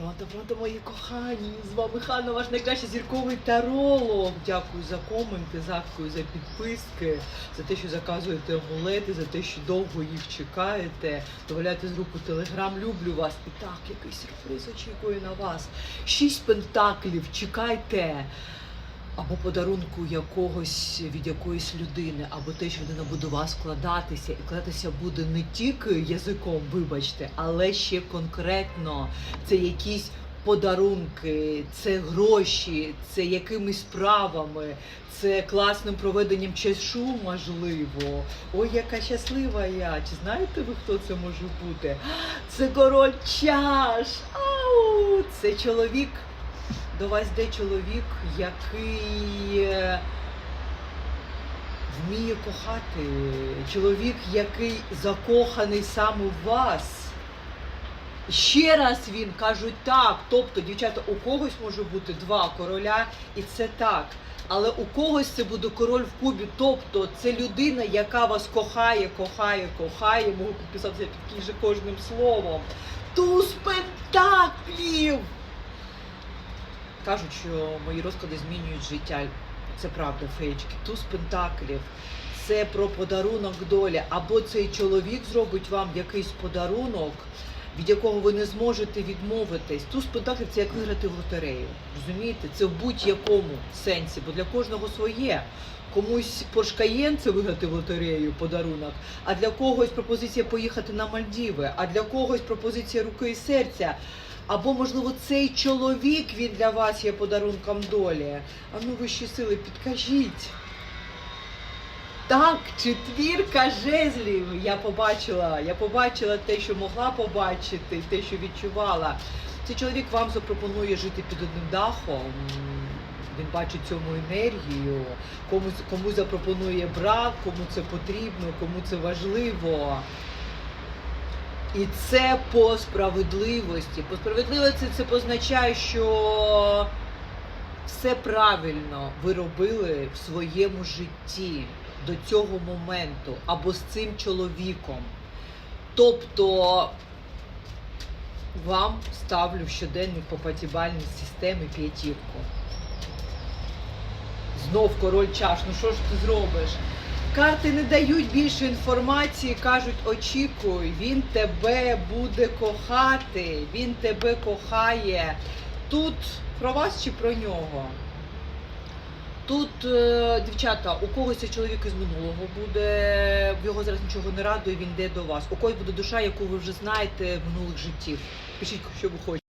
Пронто, пронто, мої кохані! З вами Ханна, ваш найкращий зірковий таролог. Дякую за коменти, дякую за підписки, за те, що заказуєте амулети, за те, що довго їх чекаєте. Додаляйте з руку телеграм, люблю вас. І так, який сюрприз очікує на вас. Шість пентаклів, чекайте. Або подарунку якогось від якоїсь людини, або те, що людина буде вас вкладатися, і вкладатися буде не тільки язиком, вибачте, але ще конкретно це якісь подарунки, це гроші, це якимись справами, це класним проведенням чашу, можливо. Ой, яка щаслива я! Чи знаєте ви, хто це може бути? Це король чаш! Ау! Це чоловік. До вас йде чоловік, який е, вміє кохати. Чоловік, який закоханий саме в вас. Ще раз він кажуть так. Тобто, дівчата, у когось може бути два короля, і це так. Але у когось це буде король в кубі. Тобто це людина, яка вас кохає, кохає, кохає. Можу підписатися під кожним словом. Туз пентаклів! Кажуть, що мої розклади змінюють життя. Це правда, феєчки. Туз пентаклів. Це про подарунок долі. Або цей чоловік зробить вам якийсь подарунок, від якого ви не зможете відмовитись. Туз пентаклів це як виграти в лотерею. Розумієте? Це в будь-якому сенсі, бо для кожного своє. Комусь Porsche Cayenne – це виграти в лотерею подарунок, а для когось пропозиція поїхати на Мальдіви, а для когось пропозиція руки і серця. Або, можливо, цей чоловік він для вас є подарунком долі. А ну вищі сили, підкажіть. Так, четвірка жезлів. Я побачила. Я побачила те, що могла побачити, те, що відчувала. Цей чоловік вам запропонує жити під одним дахом. Він бачить цьому енергію, комусь комусь запропонує брак, кому це потрібно, кому це важливо. І це по справедливості. По справедливості це позначає, що все правильно ви робили в своєму житті до цього моменту або з цим чоловіком. Тобто вам ставлю в щоденник по п'ятибальній системі п'ятірку. Знов король чаш. Ну що ж ти зробиш? Карти не дають більше інформації, кажуть, очікуй, він тебе буде кохати, він тебе кохає. Тут про вас чи про нього? Тут, е, дівчата, у когось чоловік із минулого буде, його зараз нічого не радує, він йде до вас. У когось буде душа, яку ви вже знаєте минулих життів. Пишіть, що ви хочете.